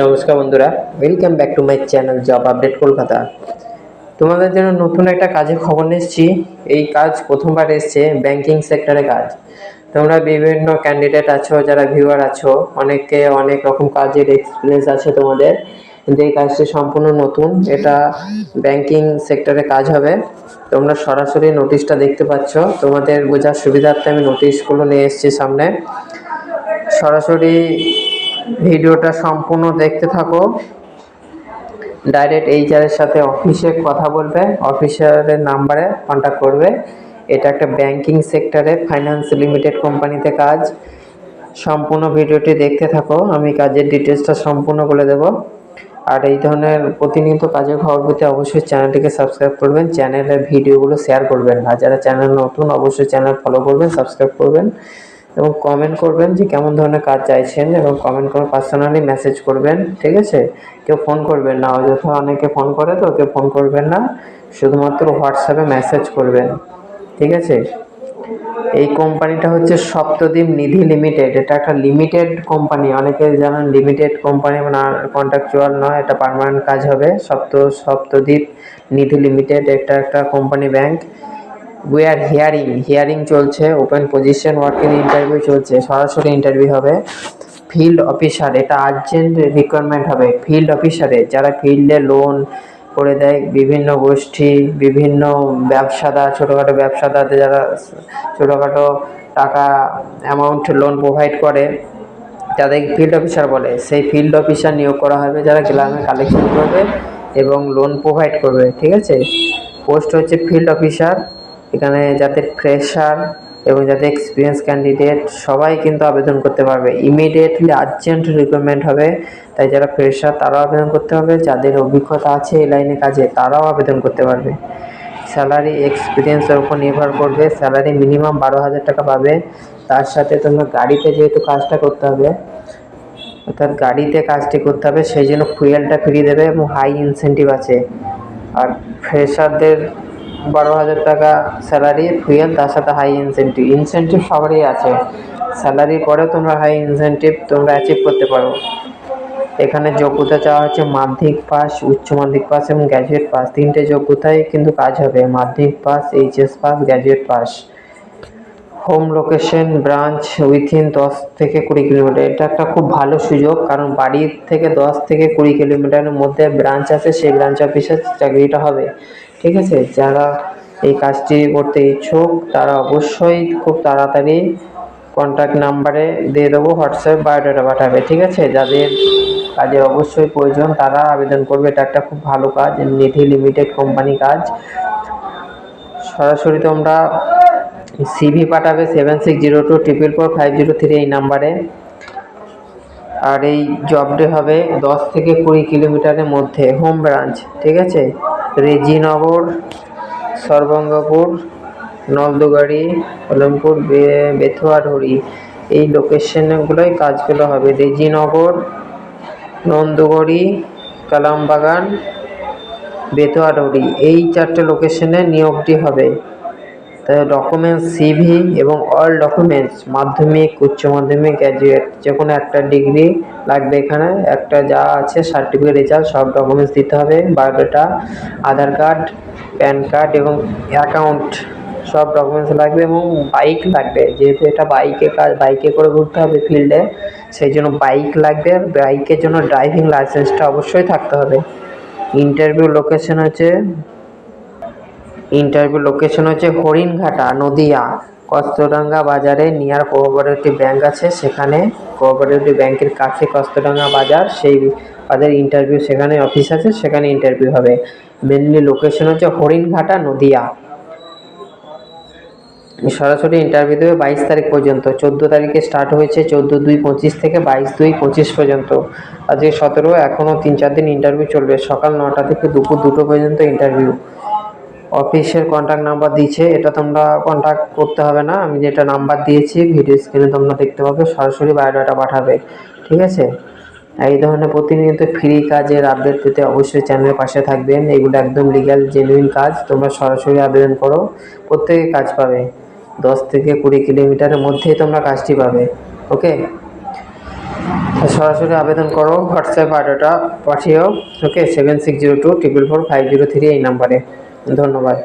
নমস্কার বন্ধুরা welcome back to my channel job update Kolkata তোমাদের জন্য নতুন একটা কাজের খবর এসেছি। এই কাজ প্রথমবার এসছে ব্যাংকিং সেক্টরে কাজ। তোমরা বিভিন্ন ক্যান্ডিডেট আছো, যারা ভিউয়ার আছো অনেকে অনেক রকম কাজের এক্সপিরিয়েন্স আছে তোমাদের। কিন্তু এই কাজটি সম্পূর্ণ নতুন, এটা ব্যাংকিং সেক্টরে কাজ হবে। তোমরা সরাসরি নোটিশটা দেখতে পাচ্ছ। তোমাদের বোঝার সুবিধার্থে আমি নোটিশগুলো নিয়ে এসেছি সামনে। সরাসরি ভিডিওটা সম্পূর্ণ দেখতে থাকো। ডাইরেক্ট এইচআরের সাথে অফিসে কথা বলবে অফিসারের নাম্বারে কন্ট্যাক্ট করবে। এটা একটা ব্যাংকিং সেক্টরে ফাইন্যান্স লিমিটেড কোম্পানিতে কাজ। সম্পূর্ণ ভিডিওটি দেখতে থাকো, আমি কাজের ডিটেলসটা সম্পূর্ণ বলে দেবো। আর এই ধরনের প্রতিনিয়ত কাজের খবর পেতে অবশ্যই চ্যানেলটিকে সাবস্ক্রাইব করবেন, চ্যানেলের ভিডিওগুলো শেয়ার করবেন। আর যারা চ্যানেল নতুন, অবশ্যই চ্যানেল ফলো করবেন সাবস্ক্রাইব করবেন। এবং কমেন্ট করবেন যে কেমন ধরনের কাজ চাইছেন এবং কমেন্ট করে পার্সোনালি মেসেজ করবেন, ঠিক আছে? কেউ ফোন করবেন না, অযথা অনেকে ফোন করে তো, কেউ ফোন করবেন না, শুধুমাত্র হোয়াটসঅ্যাপে মেসেজ করবেন, ঠিক আছে? এই কোম্পানিটা হচ্ছে সপ্তদ্বীপ নিধি লিমিটেড এটা একটা লিমিটেড কোম্পানি অনেকে জানেন লিমিটেড কোম্পানি মানে কন্ট্রাকচুয়াল নয়, এটা পার্মানেন্ট কাজ হবে। সপ্ত সপ্তদ্বীপ নিধি লিমিটেড এটা একটা company bank we are hiring hiring চলছে ওপেন পজিশন ওয়ার্কিং ইন্টারভিউ চলছে, সরাসরি ইন্টারভিউ হবে। ফিল্ড অফিসার এটা আর্জেন্ট রিকোয়ারমেন্ট হবে। ফিল্ড অফিসারে যারা ফিল্ডে লোন করে দেয়, বিভিন্ন গোষ্ঠী, বিভিন্ন ব্যবসাদার, ছোটোখাটো ব্যবসাদারদের যারা ছোটোখাটো টাকা অ্যামাউন্ট লোন প্রোভাইড করে, তাদের ফিল্ড অফিসার বলে। সেই ফিল্ড অফিসার নিয়োগ করা হবে, যারা গ্রামে কালেকশন করবে এবং লোন প্রোভাইড করবে, ঠিক আছে? পোস্ট হচ্ছে ফিল্ড অফিসার এখানে যাতে ফ্রেশার এবং যাতে এক্সপিরিয়েন্স ক্যান্ডিডেট সবাই কিন্তু আবেদন করতে পারবে। ইমিডিয়েটলি আর্জেন্ট রিকোয়ারমেন্ট হবে। তাই যারা ফ্রেশার তারাও আবেদন করতে হবে যাদের অভিজ্ঞতা আছে এই লাইনে কাজে তারাও আবেদন করতে পারবে। স্যালারি এক্সপিরিয়েন্সের উপর নির্ভর করবে। স্যালারি মিনিমাম বারো হাজার টাকা পাবে। তার সাথে তোমরা গাড়িতে যেহেতু কাজটা করতে হবে, অর্থাৎ গাড়িতে কাজটি করতে হবে, সেই জন্য ফুয়েলটা ফ্রি দেবে এবং হাই ইনসেন্টিভ আছে। আর ফ্রেশারদের বারো হাজার টাকা স্যালারি ফুয়েল তার সাথে হাই ইনসেন্টিভ ইনসেন্টিভ সবারই আছে। স্যালারির পরেও তোমরা হাই ইনসেন্টিভ তোমরা অ্যাচিভ করতে পারো। এখানে যোগ্যতা চাওয়া হচ্ছে মাধ্যমিক পাস উচ্চ মাধ্যমিক পাস এবং গ্র্যাজুয়েট পাস তিনটে যোগ্যতায় কিন্তু কাজ হবে। মাধ্যমিক pass HS pass graduate pass home location branch within দশ থেকে কুড়ি কিলোমিটার। এটা একটা খুব ভালো সুযোগ, কারণ বাড়ির থেকে দশ থেকে কুড়ি কিলোমিটারের মধ্যে ব্রাঞ্চ আছে, সেই ব্রাঞ্চ অফিসের চাকরিটা হবে। ঠিক আছে? যারা এই কাজটি করতে ইচ্ছুক, তারা অবশ্যই খুব তাড়াতাড়ি কন্ট্যাক্ট নাম্বারে দিয়ে দেবো হোয়াটসঅ্যাপ বায়োডাটা পাঠাবে, ঠিক আছে? যাদের কাজের অবশ্যই প্রয়োজন, তারা আবেদন করবে। এটা একটা খুব ভালো কাজ, নিধি লিমিটেড কোম্পানি কাজ। সরাসরি তোমরা সিভি পাঠাবে seven six zero two triple four five zero three এই নাম্বারে আর এই জবটি হবে দশ থেকে কুড়ি কিলোমিটারের মধ্যে হোম ব্রাঞ্চ ঠিক আছে? রেজিনগর, সর্বঙ্গপুর, নলদুগাড়ি আলমপুর বে- বেথুয়াঢড়ি এই লোকেশনগুলোই কাজগুলো হবে। রেজিনগর, নন্দুগড়ি, কালামবাগান বেতুয়াডুরি এই চারটে লোকেশনে নিয়োগটি হবে। ডকুমেন্টস সিভি এবং অল ডকুমেন্টস মাধ্যমিক, উচ্চ মাধ্যমিক গ্র্যাজুয়েট যে কোনো একটা ডিগ্রি লাগবে এখানে। একটা যা আছে সার্টিফিকেট রেজাল্ট সব ডকুমেন্টস দিতে হবে, biodata, Aadhaar card, PAN card এবং অ্যাকাউন্ট সব ডকুমেন্টস লাগবে এবং বাইক লাগবে। যেহেতু এটা বাইকে কাজ বাইকে করে ঘুরতে হবে ফিল্ডে সেই জন্য বাইক লাগবে। বাইকের জন্য ড্রাইভিং লাইসেন্সটা অবশ্যই থাকতে হবে। ইন্টারভিউ লোকেশন হচ্ছে ইন্টারভিউ লোকেশন হচ্ছে হরিণঘাটা, নদিয়া। কস্তডাঙ্গা বাজারে নিয়ার কোঅপারেটিভ ব্যাংক আছে, সেখানে কোঅপারেটিভ ব্যাংকের কাছে কস্তডাঙ্গা বাজার, সেই বাজার ইন্টারভিউ সেখানে অফিস আছে, সেখানে ইন্টারভিউ হবে। মেনলি লোকেশন হচ্ছে হরিণঘাটা, নদিয়া। সরাসরি ইন্টারভিউ দেবে বাইশ তারিখ পর্যন্ত। চোদ্দ তারিখে স্টার্ট হয়েছে, চোদ্দ দুই পঁচিশ থেকে বাইশ দুই পঁচিশ পর্যন্ত। আজকে সতেরো, এখনও তিন চার দিন ইন্টারভিউ চলবে। সকাল নটা থেকে দুপুর দুটো পর্যন্ত ইন্টারভিউ অফিসের কন্ট্যাক্ট নাম্বার দিয়েছে, এটা তোমরা কন্ট্যাক্ট করতে হবে না। আমি যেটা নাম্বার দিয়েছি ভিডিও স্ক্রিনে তোমরা দেখতে পাবে, সরাসরি বায়োডাটা পাঠাবে, ঠিক আছে? এই ধরনের প্রতিনিয়ত ফ্রি কাজের আপডেট পেতে অবশ্যই চ্যানেলের পাশে থাকবেন। এগুলো একদম লিগ্যাল জেনুইন কাজ, তোমরা সরাসরি আবেদন করো, প্রত্যেকে কাজ পাবে। দশ থেকে কুড়ি কিলোমিটারের মধ্যেই তোমরা কাজটি পাবে, ওকে? সরাসরি আবেদন করো, হোয়াটসঅ্যাপ আইডিটা পাঠিও okay? Seven six zero two triple four five zero three এই নাম্বারে ধন্যবাদ।